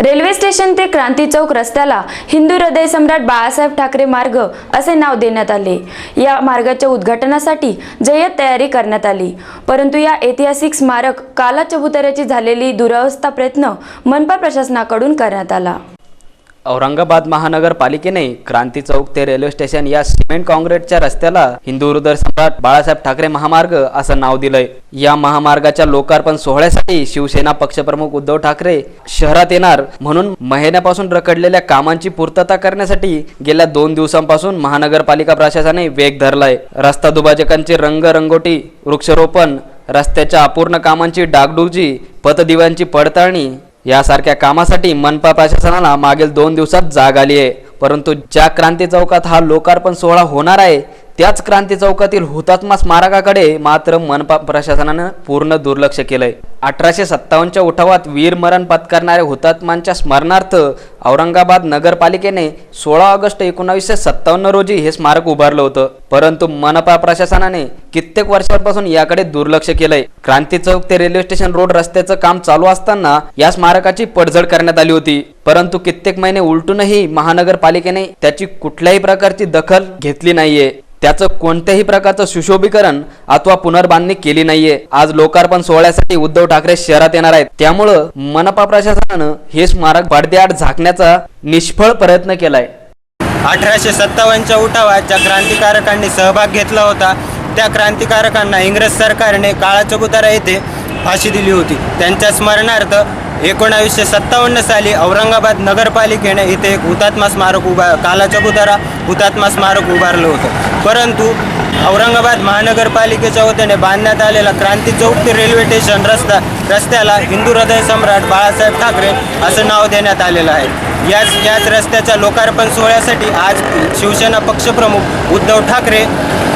Railway station ते क्रांती चौक रस्त्याला हिंदू हृदय सम्राट बाळासाहेब ठाकरे मार्ग असे नाव देण्यात आले. या मार्गाच्या उद्घाटनासाठी जय्यत तयारी करण्यात आली. परंतु या ऐतिहासिक स्मारक काला चबुतऱ्याची झालेली दुरावस्था प्रयत्न मनपा प्रशासनाकडून करण्यात आला. औरंगाबाद महानगरपालिकेने क्रांती चौक ते रेल्वे स्टेशन या सिमेंट काँक्रीटच्या रस्त्याला हिंदू हृदय सम्राट बाळासाहेब ठाकरे महामार्ग असं नाव दिलंय. या महामार्गाच्या लोकार्पण सोहळ्यासाठी शिवसेना पक्षप्रमुख उद्धव ठाकरे शहरात येणार म्हणून महिन्यापासून रखडलेल्या कामांची पूर्तता करण्यासाठी गेल्या दोन दिवसांपासून महानगरपालिका प्रशासनाने वेग धरलाय. रस्ता दुभाजकांची रंगरंगोटी वृक्षारोपण रस्त्याच्या अपूर्ण कामांची डागडुजी पतदिव्यांची पडताळणी यासारख्या कामासाठी मनपा प्रशासनाला मागील दोन दिवसात जाग आली आहे. परंतु ज्या क्रांती चौकात हा लोकार्पण सोहळा होणार आहे त्याच क्रांती चौकातील हुतात्मा स्मारकाकडे मात्र मनपा प्रशासनानं पूर्ण दुर्लक्ष केलंय. अठराशे सत्तावन्नच्या उठावात वीरमरण पत्करणाऱ्या हुतात्मांच्या स्मरणार्थ औरंगाबाद नगरपालिकेने सोळा ऑगस्ट एकोणावीसशे सत्तावन्न रोजी हे स्मारक उभारलं होतं. परंतु मनपा प्रशासनाने कित्येक वर्षांपासून याकडे दुर्लक्ष केलंय. क्रांती चौक ते रेल्वे स्टेशन रोड रस्त्याचं काम चालू असताना या स्मारकाची पडझड करण्यात आली होती. परंतु कित्येक महिने उलटूनही महानगरपालिकेने त्याची कुठल्याही प्रकारची दखल घेतली नाहीये. त्याचं कोणत्याही प्रकारचं सुशोभीकरण अथवा पुनर्बांधणी केली नाहीये. आज लोकार्पण सोहळ्यासाठी उद्धव ठाकरे शहरात येणार आहेत. त्यामुळं मनपा प्रशासनानं हे स्मारक पडद्याआड झाकण्याचा निष्फळ प्रयत्न केलाय. अठराशे सत्तावन्नच्या उठावात ज्या क्रांतिकारकांनी सहभाग घेतला होता त्या क्रांतिकारकांना इंग्रज सरकारने काळा चबुतारा येथे फाशी दिली होती. त्यांच्या स्मरणार्थ एकोणावीसशे सत्तावन्न साली औरंगाबाद नगरपालिकेने इथे एक हुतात्मा स्मारक उभा काला चबुतारा हुतात्मा स्मारक उभारलं होतं. परंतु औरंगाबाद महानगरपालिकेच्या वतीने बांधण्यात आलेला क्रांती चौक ते रेल्वे स्टेशन रस्ता रस्त्याला हिंदू हृदय सम्राट बाळासाहेब ठाकरे असं नाव देण्यात आलेलं आहे. याच याच रस्त्याच्या लोकार्पण सोहळ्यासाठी आज शिवसेना पक्षप्रमुख उद्धव ठाकरे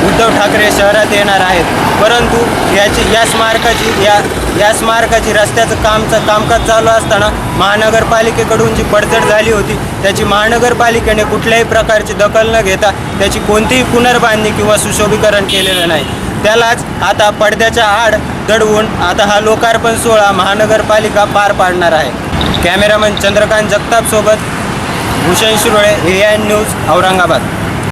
उद्धव ठाकरे शहरात येणार आहेत. परंतु याची या स्मारकाची या या स्मारकाची रस्त्याचं कामचं कामकाज चालू असताना महानगरपालिकेकडून जी पडझड झाली होती त्याची महानगरपालिकेने कुठल्याही प्रकारची दखल न घेता त्याची कोणतीही पुनर्बांधणी किंवा सुशोभीकरण केलेलं नाही. त्यालाच आता पडद्याच्या आड दडवून आता हा लोकार्पण सोहळा महानगरपालिका पार पाडणार आहे. Cameraman Chandrakant जगतापसोबत Bhushan Shirole A I news Aurangabad.